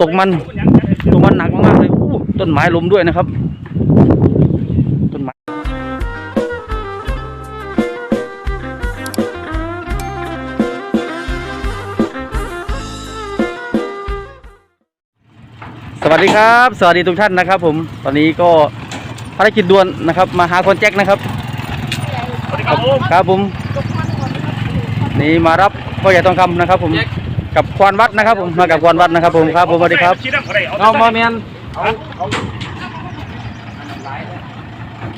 ตกมันตกมันหนักมากๆเลยอู้ต้นไม้ล้มด้วยนะครับต้นไม้สวัสดีครับ สวัสดีทุกท่านนะครับ ผมตอนนี้ก็ภารกิจด่วนนะครับ มาหาคนแจ็คนะครับสวัสดีครับผมครับผมนี่มารับพ่อใหญ่ทองคำนะครับผม กับควานวัดนะครับ ผมมากับควานวัดนะครับ ผมครับผมสวัสดีครับชี้น้ำอะไรเอาเอามาเมียนเอาเอา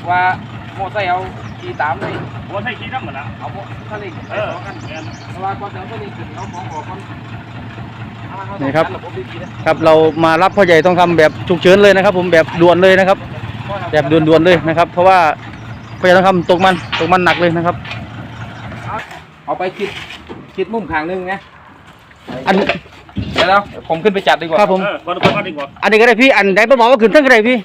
ว่าโมไซค์เอาขี่ตามเลยโอ้ใช่ชี้น้ำเหมือนนะเอาพวกทะเลเออเพราะว่าก่อนจะเอาตัวนี้ขึ้นเอาของออกก่อนนี่ครับระบบดีๆนะครับเรามารับพ่อใหญ่ทองคำแบบฉุกเฉินเลยนะครับ ผมแบบด่วนเลยนะครับ แบบด่วนๆเลยนะครับ เพราะว่าพ่อใหญ่ทองคำตกมันตกมันหนักเลยนะครับ เอาไปคิดคิดมุมข้างหนึงนะ อันเดี๋ยวเราผมขึ้นไปจัดดีกว่าครับผม เออคนคนคนดีกว่าอันนี้ก็ได้พี่ อันไหนมาบอกว่าขึ้นทั้งก็ได้พี่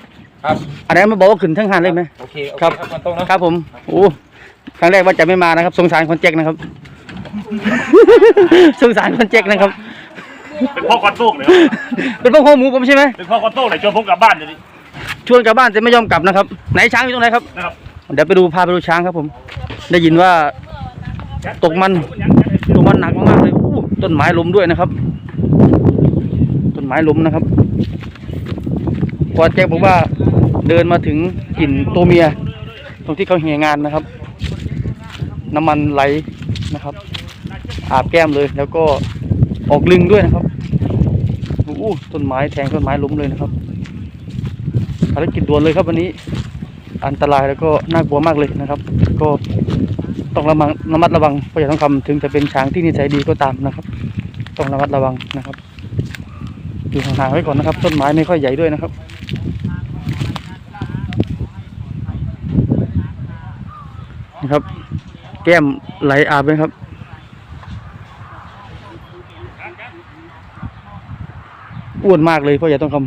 ครับอันไหนมาบอกว่าขึ้นทั้งหันเลยไหม โอเคโอเคครับครับมันตรงเนอะครับผมโอ้ครั้งแรกว่าจะไม่มานะครับ สงสารคนแจ็คนะครับ สงสารคนแจ็คนะครับ เป็นพ่อคอนโต้งเลยเป็นพวกข้อหมูผมใช่ไหมเป็นพ่อคอนโต้งเลยชวนผมกลับบ้านเดี๋ยวนี้ชวนกลับบ้านแต่ไม่ยอมกลับนะครับ ไหนช้างอยู่ตรงไหนครับ นะครับเดี๋ยวไปดูพาไปดูช้างครับผม ได้ยินว่า ตกมัน ตกมันหนักมากๆเลยอู้ ต้นไม้ล้มด้วยนะครับ ต้นไม้ล้มนะครับพอแจ็คบอกว่าเดินมาถึงกลิ่นตัวเมีย ตรงที่เขาเหี่ยงานนะครับ น้ำมันไหลนะครับ อาบแก้มเลยแล้วก็ออกลึงด้วยนะครับอู้ต้นไม้แทงต้นไม้ล้มเลยนะครับภารกิจด่วนเลยครับวันนี้ อันตรายแล้วก็น่ากลัวมากเลยนะครับ ก็ ต้องระมังระมัดระวังเพราะอย่าต้องคำถึงจะเป็นช้างที่นิสัยดีก็ตามนะครับ ต้องระมัดระวังนะครับอยู่ห่างๆไว้ก่อนนะครับ ต้นไม้ไม่ค่อยใหญ่ด้วยนะครับนะครับ แก้มไหลอาบเลยครับอ้วนมากเลยเพราะอย่าต้องคำ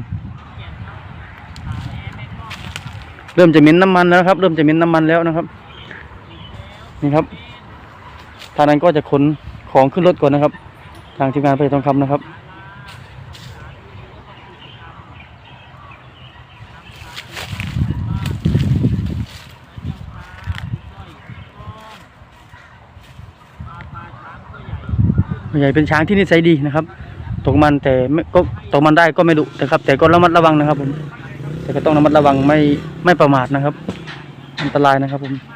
เริ่มจะเหม็นน้ำมันแล้วครับ เริ่มจะเหม็นน้ำมันแล้วนะครับ นี่ครับ ทางนั้นก็จะขนของขึ้นรถก่อนนะครับ ทางทีมงานไปทองคำนะครับใหญ่เป็นช้างที่นิสัยดีนะครับ ตกมันแต่ไม่ก็ตกมันได้ก็ไม่ดุนะครับ แต่ก็ระมัดระวังนะครับผม แต่ก็ต้องระมัดระวังไม่ไม่ประมาทนะครับ อันตรายนะครับผม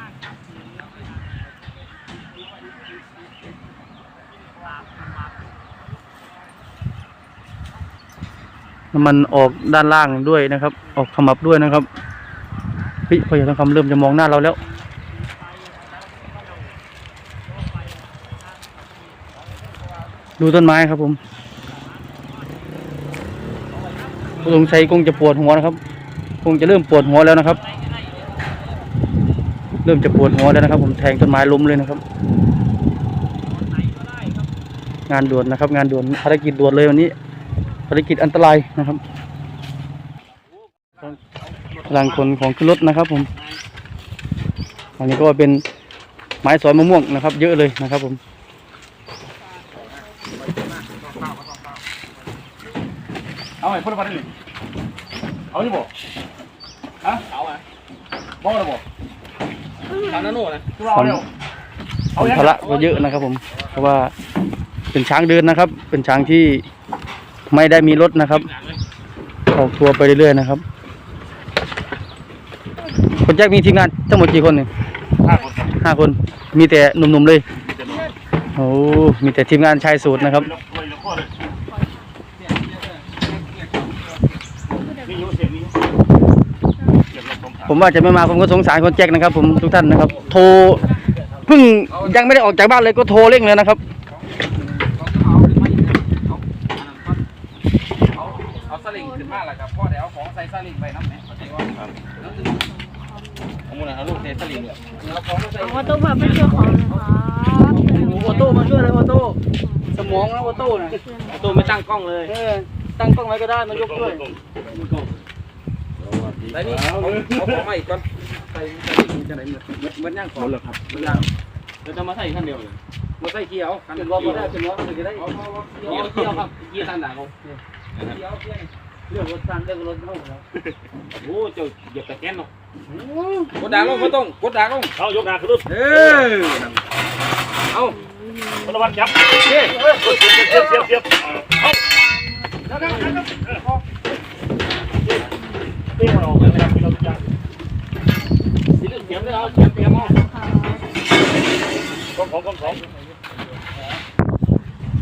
น้ำมันออกด้านล่างด้วยนะครับ ออกขมับด้วยนะครับเฮ้ยพออย่าต้องคำเริ่มจะมองหน้าเราแล้ว ดูต้นไม้ครับผมผู้สงสัยคงจะปวดหัวนะครับ คงจะเริ่มปวดหัวแล้วนะครับ เริ่มจะปวดหัวแล้วนะครับ ผมแทงต้นไม้ล้มเลยนะครับ งานด่วนนะครับ งานด่วนภารกิจด่วนเลยวันนี้ภารกิจอันตรายนะครับกำลังขนของขึ้นรถนะครับ ผมอันนี้ก็เป็นไม้สอยมะม่วงนะครับ เยอะเลยนะครับ ผมเอาไอ้พูดมาได้เลยเอาที่บอกฮะเอาอะบอกเลยบอกทางนั้นโน่นนะตัวเอาเร็วเอาสัมภาระก็เยอะนะครับ ผมเพราะว่า เป็นช้างเดินนะครับ เป็นช้างที่ไม่ได้มีรถนะครับ ออกทัวร์ไปเรื่อยๆนะครับคนแจ็คมีทีมงานทั้งหมดกี่คนเนี่ยห้าคนห้าคน มีแต่หนุ่มๆเลยโอ้มีแต่ทีมงานชายสูตรนะครับนี่ยุ่เสียงนี่เสียงลมผมว่าจะไม่มาผมก็สงสารคนแจ็คนะครับ ผมทุกท่านนะครับ โทรเพิ่งยังไม่ได้ออกจากบ้านเลยก็โทรเร่งเลยนะครับ เอาขึ้นมาอีกเอาเอาเอาสลิงขึ้นมาแล้วครับพ่อเดี๋ยวเอาของใส่สลิงไปน้ำแหน่เข้าใจว่าครับเอาหมดนะเอาลูกเทสลิงเลยเอาของมาใส่ว่าต้องมาเป็นเจ้าของนะคะโอโต้มาช่วยเลยโอโต้สมองนะโอโต้นะเอาตัวไม่ตั้งกล้องเลยเออตั้งกล้องไว้ก็ได้มันยกด้วยใส่นี่เอาเอาของมาอีกก่อนใส่ใส่นี่จะไหนเหมือนเหมือนเหมือนย่างของเลยครับเหมือนย่างเดี๋ยวจะมาใส่ขั้นเดียวเลยมาใส่เกียร์เอาขั้นเป็เดีนยวว่าก็ได้เป็นว่าก็ได้เอาเอาเอาเกียร์เกียร์ครับเกียร์ทางไหนเอา เรื่องรถสั่งเรื่องรถเข้าแล้วโอ้เจ้าเหยียบตะแกนเนาะกดดังลงไม่ต้องกดดังลงเอายกหน้าขึ้นรุ่นเออเอาพลวันจับเฮ้ยเสียบเสียบเสียบเสียบเอาเตี้ยเราเลยนะครับเราจะสีเหลืองเสียบเลยเอาเสียบเสียบเอากองของกองของ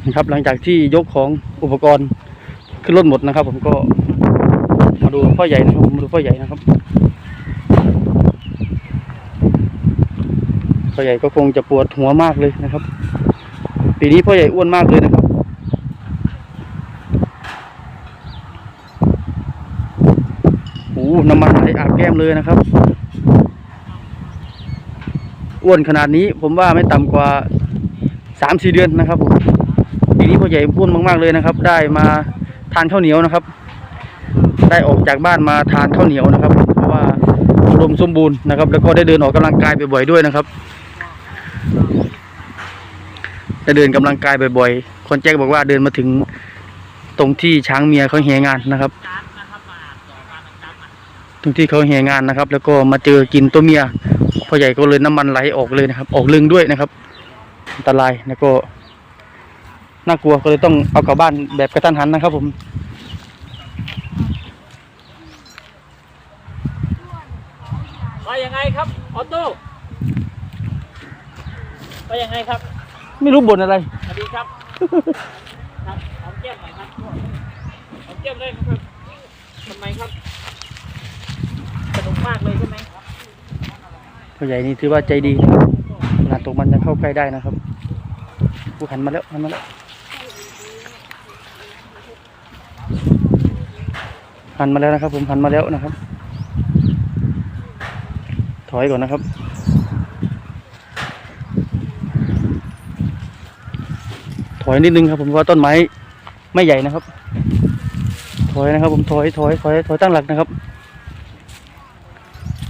นะครับหลังจากที่ยกของอุปกรณ์ขึ้นรถหมดนะครับ ผมก็มา ดูพ่อใหญ่นะครับมาดูพ่อใหญ่นะครับพ่อใหญ่ก็คงจะปวดหัวมากเลยนะครับ ปีนี้พ่อใหญ่อ้วนมากเลยนะครับ โอ้น้ำมันไหลอาบแก้มเลยนะครับ อ้วนขนาดนี้ผมว่าไม่ต่ำกว่าสามสี่เดือนนะครับผมปีนี้พ่อใหญ่พูดมากๆเลยนะครับ ได้มาทานข้าวเหนียวนะครับ ได้ออกจากบ้านมาทานข้าวเหนียวนะครับ เพราะว่าอุดมสมบูรณ์นะครับ แล้วก็ได้เดินออกกำลังกายบ่อยๆด้วยนะครับได้เดินกำลังกายบ่อยๆคนแจ้งบอกว่าเดินมาถึงตรงที่ช้างเมียเขาแหงานนะครับ ตรงที่เขาแหงานนะครับ แล้วก็มาเจอกินตัวเมียพ่อใหญ่ก็เลยน้ำมันไหลออกเลยนะครับ ออกลึงด้วยนะครับอันตรายแล้วก็น่ากลัวก็เลยต้องเอากลับบ้านแบบกระทันหันนะครับผม ว่ายังไง ครับออโต้ว่ายังไงครับไม่รู้บ่นอะไรสวัสดีครับครับหอมแก้มหน่อยครับหอมแก้มเลยครับทำไมครับสนุกมากเลยใช่ไหมพ่อใหญ่นี่ถือว่าใจดีนะครับขนาดตกมันยังเข้าใกล้ได้นะครับผู้หันมาแล้วหันมาแล้วหันมาแล้วนะครับ ผมหันมาแล้วนะครับถ อยก่อนนะครับ ถอยนิดนึงครับ ผมเพราะว่าต้นไม้ไม่ใหญ่นะครับ ถอยนะครับ ผมถอยถอยถอยถอยตั้งหลักนะครับ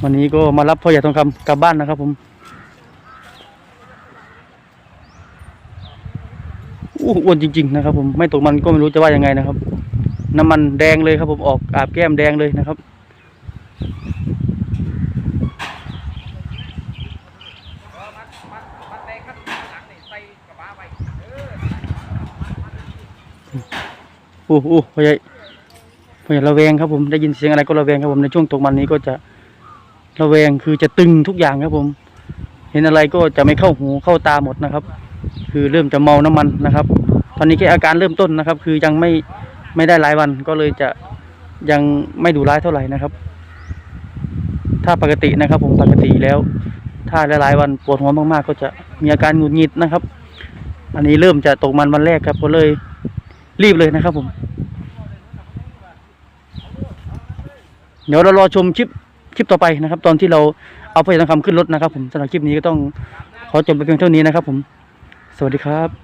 วันนี้ก็มารับพ่อใหญ่ทองคำกลับบ้านนะครับ ผมอู้อ้วนจริง ๆ นะครับ ผมไม่ตกมันก็ไม่รู้จะว่ายังไงนะครับ น้ำมันแดงเลยครับ ผมออกอาบแก้มแดงเลยนะครับ มัดแรงครับหลังนี่ใส่กระบะไปเออ อู้อู้พ่อใหญ่พ่อใหญ่ระแวงครับผมได้ยินเสียงอะไรก็ระแวงครับผมในช่วงตกมันนี้ก็จะระแวงคือจะตึงทุกอย่างครับผม เห็นอะไรก็จะไม่เข้าหูเข้าตาหมดนะครับ คือเริ่มจะเมาน้ำมันนะครับ ตอนนี้แค่อาการเริ่มต้นนะครับ คือยังไม่ไม่ได้หลายวันก็เลยจะยังไม่ดูร้ายเท่าไหร่นะครับ ถ้าปกตินะครับ ผมปกติแล้ว ถ้าหลายๆวันปวดหัวมากๆ ก็จะมีอาการหงุดหงิดนะครับ อันนี้เริ่มจะตกมันวันแรกครับก็เลย รีบเลยนะครับผม เดี๋ยวเรารอชมคลิปคลิปต่อไปนะครับ ตอนที่เราเอาไปทองคำขึ้นรถนะครับ ผมสำหรับคลิปนี้ก็ต้องขอจบไปเพียงเท่านี้นะครับ ผม สวัสดีครับ